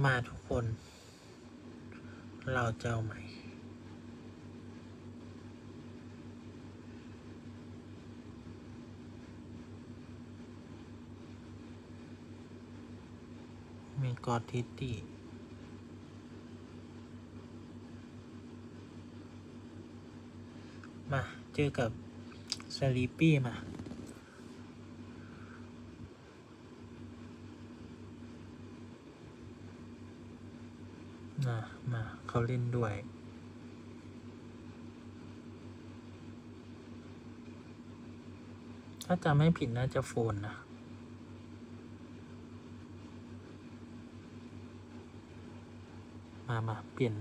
มาทุกคน เราจะเอาใหม่ มีกอดทิตติมา เจอกับสลีปี้มา นะมาเขาเล่นด้วย ถ้าจำไม่ผิดน่าจะโฟนนะมามาเปลี่ยน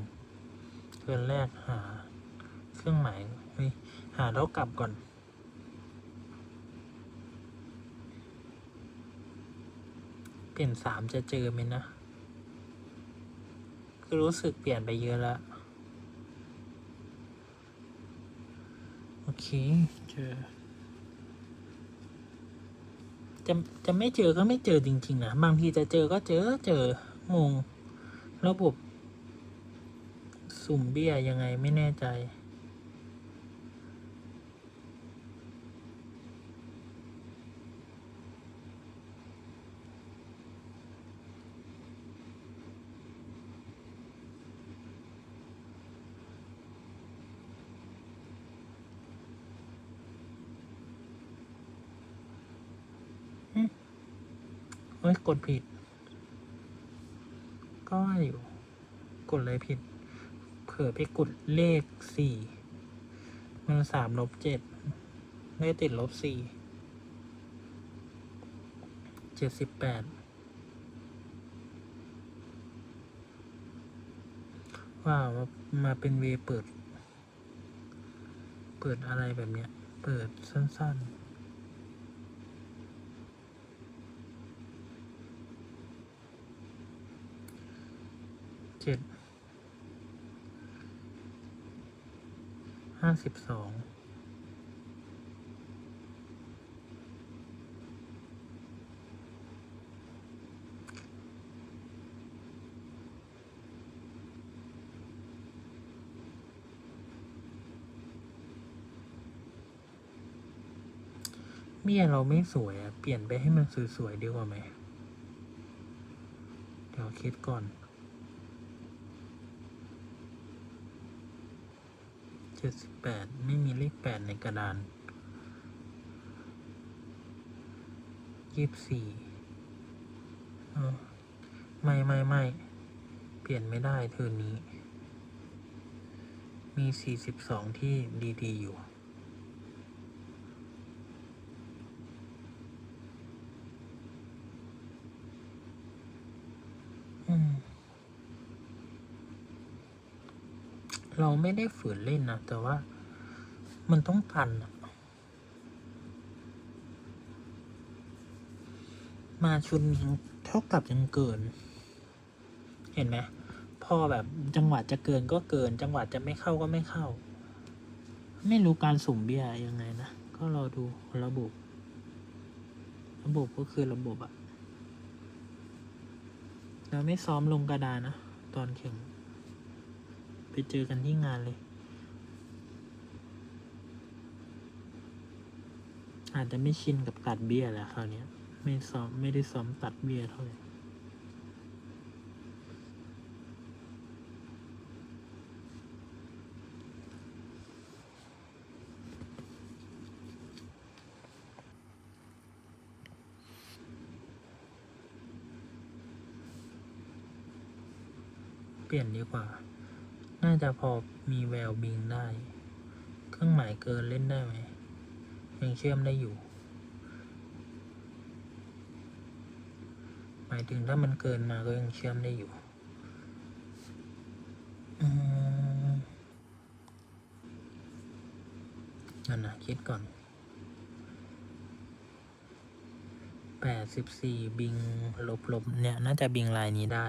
เทิร์นแรกหา เครื่องหมายเฮ้ยหาเท่ากลับก่อน เปลี่ยนสามจะเจอไหมนะ คือรู้สึกเปลี่ยนไปเยอะแล้ว โอเค เจอ จะจะไม่เจอก็ไม่เจอจริงๆนะ บางทีจะเจอก็เจอเจองง ระบบ สุ่มเบี้ยยังไงไม่แน่ใจ้ยกดผิด ก็ว่าอยู่ กดอะไรผิด เผื่อไปกดเลขสี่มันสามลบเจ็ดได้ติดลบสี่เจ็ดสิบแปดว้าวมามาเป็นเวเปิด เปิดอะไรแบบเนี้ย เปิดสั้น ๆ เจ็ด ห้าสิบสองเมียเราไม่สวยอะเปลี่ยนไปให้มันสวยๆดีกว่าไหม เดี๋ยวคิดก่อน เจ็ดสิบแปดไม่มีเลขแปดในกระดานยี่สิบสี่ไม่ไม่ไม่เปลี่ยนไม่ได้เทอมนี้ มีสี่สิบสองที่ดี ๆ อยู่ อืม เราไม่ได้ฝืนเล่นนะ แต่ว่ามันต้องกันมาชุนเท่ากับยังเกิน เห็นไหมพอแบบจังหวะจะเกินก็เกิน จังหวะจะไม่เข้าก็ไม่เข้า ไม่รู้การสุ่มเบียยังไงนะ ก็รอดูระบบ ระบบก็คือระบบอะเราไม่ซ้อมลงกระดานนะ ตอนแข่ง ไปเจอกันที่งานเลย อาจจะไม่ชินกับตัดเบี้ยแหละคราวเนี้ยไม่ซ้อมไม่ได้ซ้อมตัดเบี้ยเท่าไหร่เปลี่ยนดีกว่าาจะพอมีแววบิงได้ เครื่องหมายเกินเล่นได้ไหม ยังเชื่อมได้อยู่ หมายถึงถ้ามันเกินมาก็ยังเชื่อมได้อยู่นั่นนะคิดก่อนแปดสิบสี่บิงลบลบเนี่ย น่าจะบิงลายนี้ได้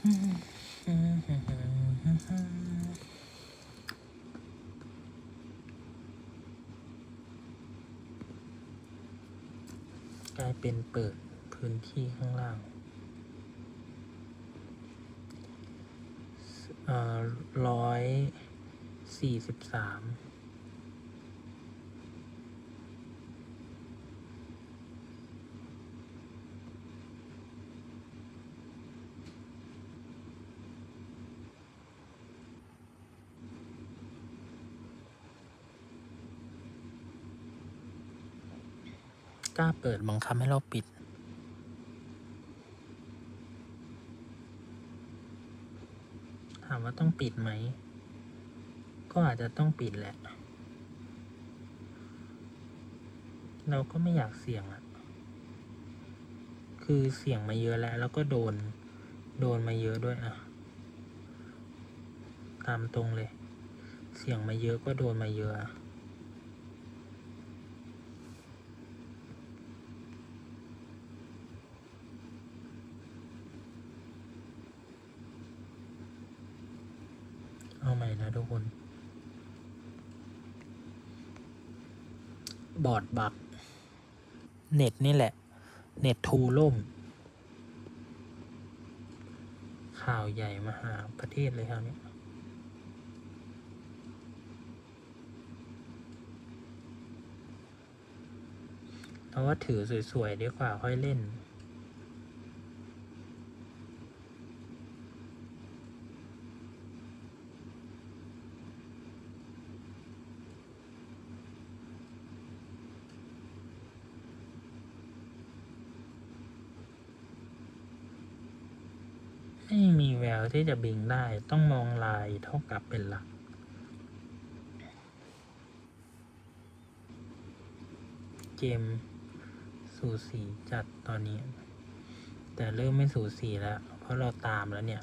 กลายเป็นเปิดพื้นที่ข้างล่างร้อยสี่สิบสาม กล้าเปิดบังคับให้เราปิด ถามว่าต้องปิดไหม ก็อาจจะต้องปิดแหละ เราก็ไม่อยากเสี่ยงอะคือเสี่ยงมาเยอะแล้ว แล้วก็โดน โดนมาเยอะด้วยอะตามตรงเลย เสี่ยงมาเยอะก็โดนมาเยอะ เอาใหม่นะทุกคน บอดบัก เน็ตนี่แหละ เน็ตทูล่ม ข่าวใหญ่มหาประเทศเลยคราวนี้เราว่าถือสวยๆดีกว่าค่อยเล่น ไม่มีแววที่จะบิงได้ต้องมองลายเท่ากับเป็นหลัก เกมสูสีจัดตอนนี้ แต่เริ่มไม่สูสีแล้ว เพราะเราตามแล้วเนี่ย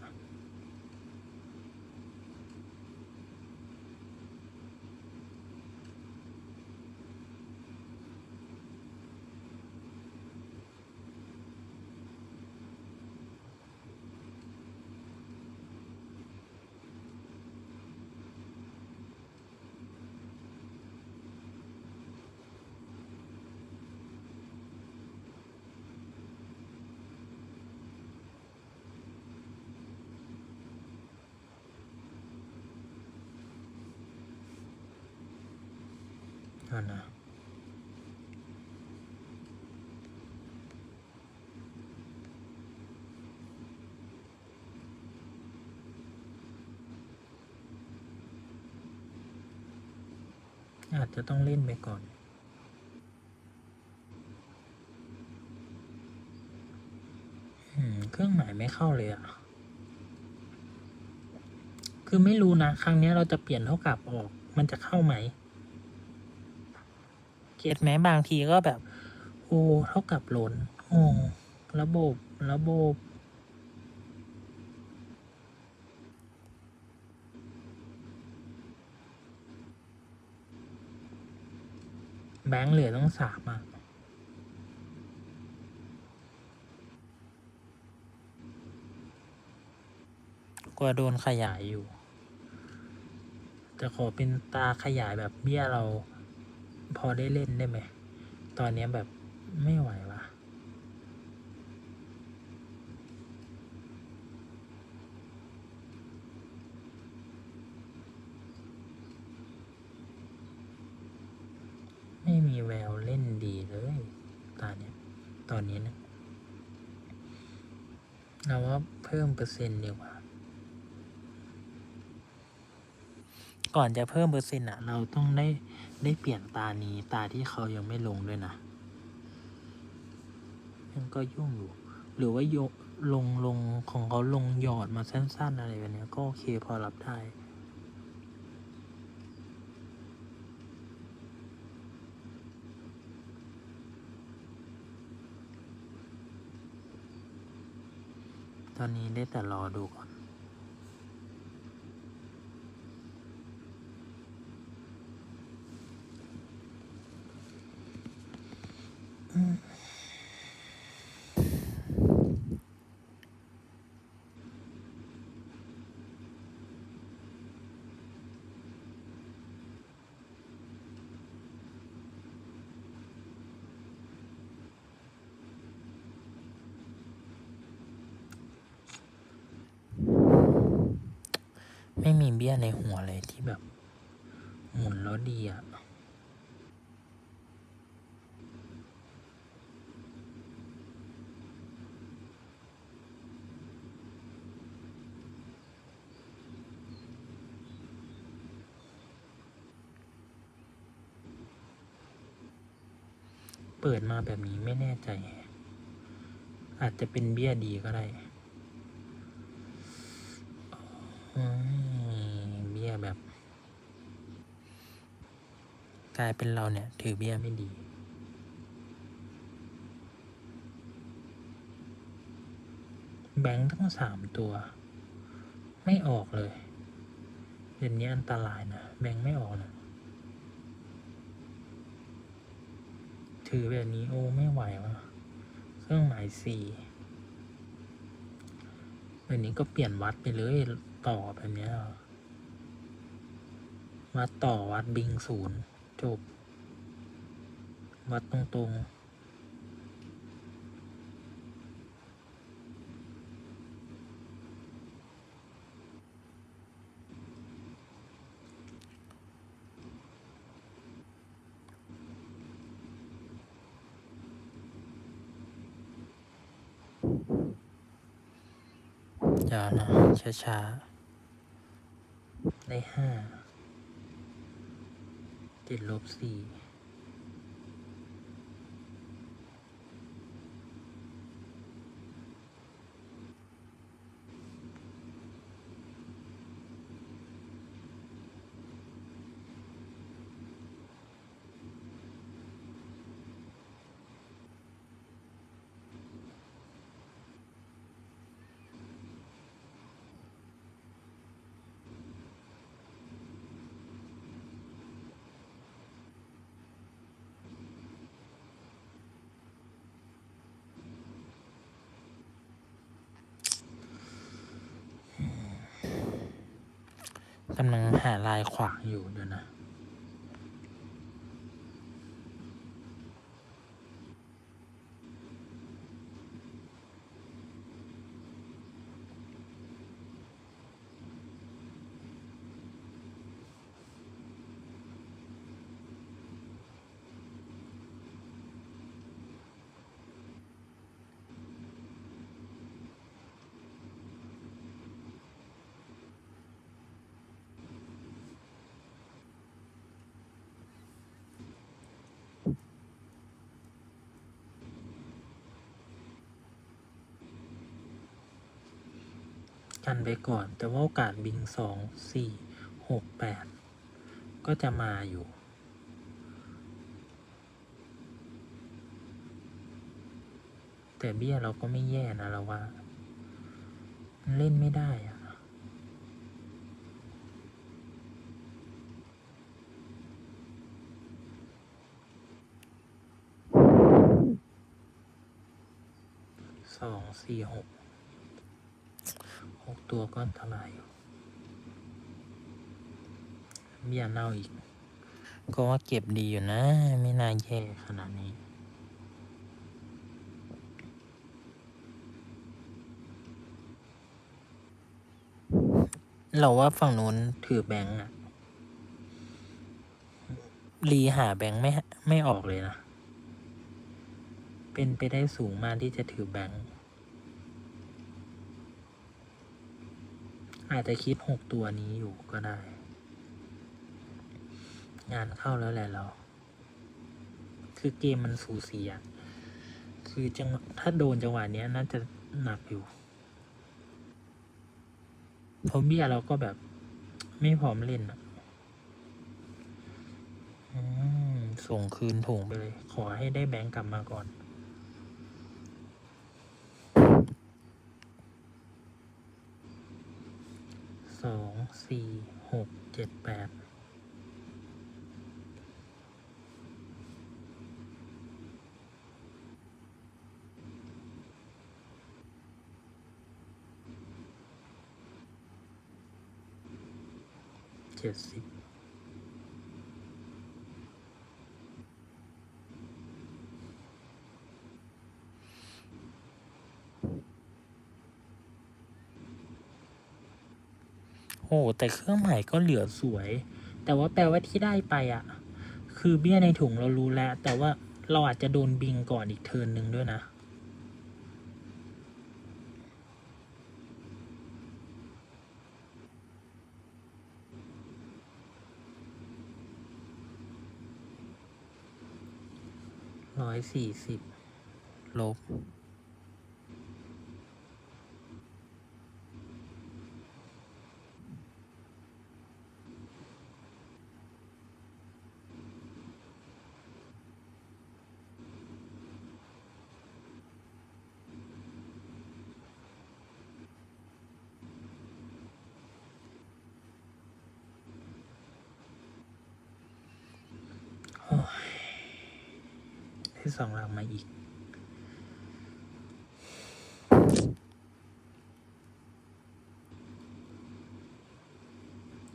นั่นนะอาจจะต้องเล่นไปก่อนอเครื่องหมายไม่เข้าเลยอะคือไม่รู้นะ ครั้งนี้เราจะเปลี่ยนเท่ากับออก มันจะเข้าไหม เก็ตไหมบางทีก็แบบ โอ้เท่ากับหล่นโอ้ระบบระบบแบงค์เหลือต้องสามอะกลัวโดนขยายอยู่ จะขอเป็นตาขยายแบบเบี้ยเรา พอได้เล่นได้ไหม ตอนนี้แบบไม่ไหววะไม่มีแววเล่นดีเลยตาเนี้ตอนนี้นะเราว่าเพิ่มเปอร์เซ็นต์ดีกว่า ก่อนจะเพิ่มเปอร์เซ็นต์อะ เราต้องได้ได้เปลี่ยนตานี้ตาที่เขายังไม่ลงด้วยนะยังก็ยุ่งอยู่ หรือว่าโยลงลงของเขาลงหยอดมาสั้นๆอะไรแบบนี้ก็โอเคพอรับได้ตอนนี้ได้แต่รอดูก่อน อ ไม่มีเบี้ยในหัวเลยที่แบบ หมุนแล้วดีอะเปิดมาแบบนี้ไม่แน่ใจ อาจจะเป็นเบี้ยดีก็ได้อืม แบบ กลายเป็นเราเนี่ย ถือเบี้ยไม่ดีแบงค์ทั้งสามตัว ไม่ออกเลยเดี๋ยวนี้อันตรายนะ แบงค์ไม่ออกนะถือแบบนี้โอ้ไม่ไหวว่ะเครื่องหมายสี่แบบนี้ก็เปลี่ยนวัดไปเลยต่อแบบนี้ วัดต่อวัดบิงศูนย์จบ วัดตรงๆเดี๋ยวนะช้าๆได้ห้า เจ็ดลบสี่ กำลังหาลายขวางอยู่เดี๋ยวนะ กันไปก่อน แต่ว่าโอกาสบิงสองสี่หกแปดก็จะมาอยู่ แต่เบี้ยเราก็ไม่แย่นะเราว่า เล่นไม่ได้อะสองสี่หก หกตัวก็ท่าไหร่อยู่เบี้ยเน่าอีก ก็ว่าเก็บดีอยู่นะ ไม่น่าแย่ขนาดนี้เราว่าฝั่งนู้นถือแบงค์อะรีหาแบงค์ไม่ไม่ออกเลยนะ เป็นไปได้สูงมากที่จะถือแบงค์ อาจจะคิดหกตัวนี้อยู่ก็ได้ งานเข้าแล้วแหละเรา คือเกมมันสูสีอะคือจังถ้าโดนจังหวะเนี้ยน่าจะหนักอยู่เพราะเบี้ยเราก็แบบไม่พร้อมเล่นอะอืมส่งคืนถุงไปเลย ขอให้ได้แบงก์กลับมาก่อน สี่หกเจ็ดแปดเจ็ดสิบ โโอ้แต่เครื่องหมายก็เหลือสวย แต่ว่าแปลว่าที่ได้ไปอะ คือเบี้ยในถุงเรารู้แล้ว แต่ว่าเราอาจจะโดนบิงก่อนอีกเทิร์นหนึ่งด้วยนะร้อยสี่สิบลบ โอ้ยได้ สองหลังมาอีก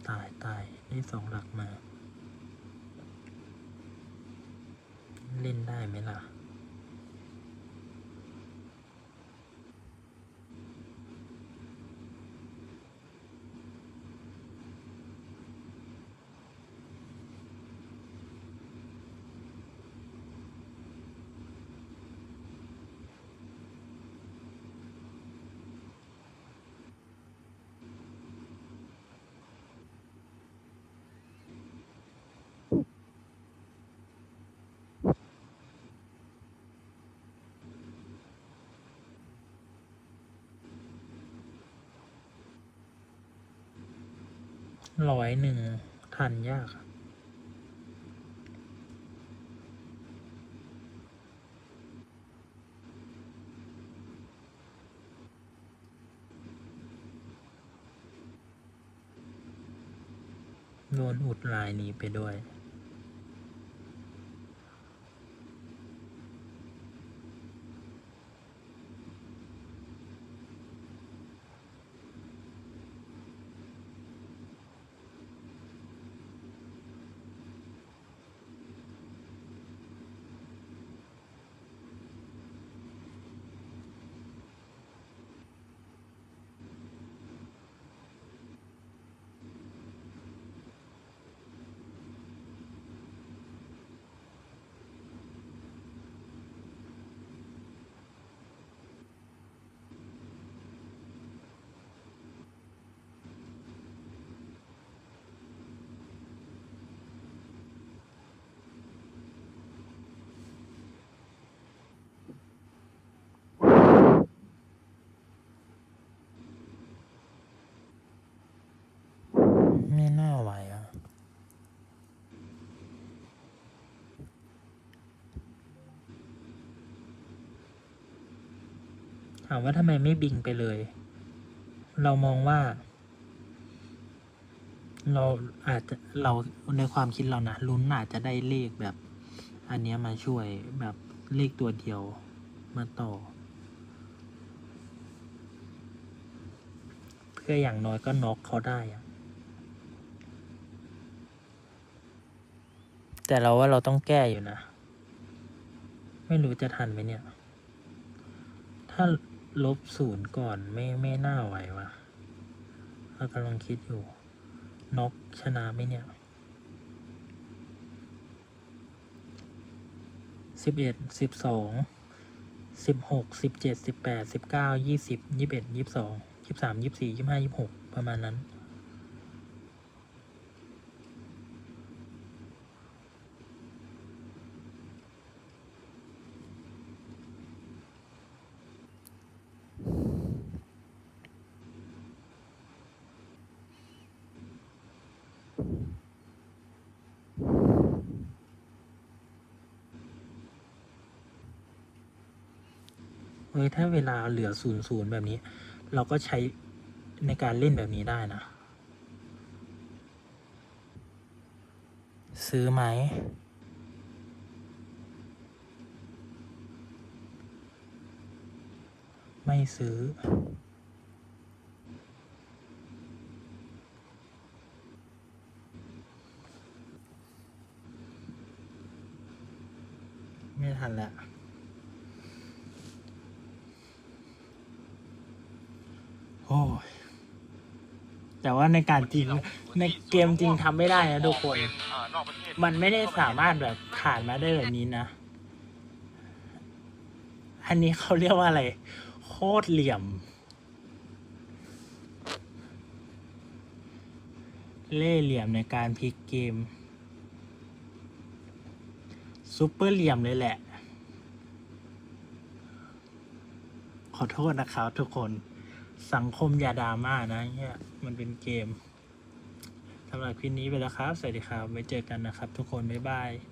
ตายตายได้สองหลักมา เล่นได้ไหมล่ะ ร้อยหนึ่งทันยากโดนอุดลายนี้ไปด้วย ไม่น่าไหวอะถามว่าทำไมไม่บิงไปเลย เรามองว่า เราอาจจะเราในความคิดเรานะลุ้นอาจจะได้เลขแบบ อันนี้มาช่วยแบบเลขตัวเดียวมาต่อ เพื่ออย่างน้อยก็น็อกเขาได้อะ แต่เราว่าเราต้องแก้อยู่นะ ไม่รู้จะทันไหมเนี่ย ถ้าลบศูนย์ก่อนไม่ไม่น่าไหววะเรากำลังคิดอยู่น็อกชนะไหมเนี่ยสิบเอ็ดสิบสองสิบหกสิบเจ็ดสิบแปดสิบเก้ายี่สิบยี่สิบเอ็ดยี่สิบสองยี่สิบสามยี่สิบสี่ยี่สิบห้ายี่สิบหกประมาณนั้น เฮ้ยถ้าเวลาเหลือศูนย์ศูนย์แบบนี้ เราก็ใช้ในการเล่นแบบนี้ได้นะ ซื้อไหม ไม่ซื้อ ไม่ทันแล้ว อ้ยแต่ว่าในการจริงในเกมจริงทำไม่ได้นะทุกคน มันไม่ได้สามารถแบบผ่านมาได้แบบนี้นะ อันนี้เขาเรียกว่าอะไร โคตรเหลี่ยม เล่เหลี่ยมในการพลิกเกมซูเปอร์เหลี่ยมเลยแหละ ขอโทษนะครับทุกคน สังคมอย่าดราม่านะเนี่ยมันเป็นเกมสำหรับคลิปนี้ไปแล้วครับ สวัสดีครับไว้เจอกันนะครับ ทุกคน บ๊ายบาย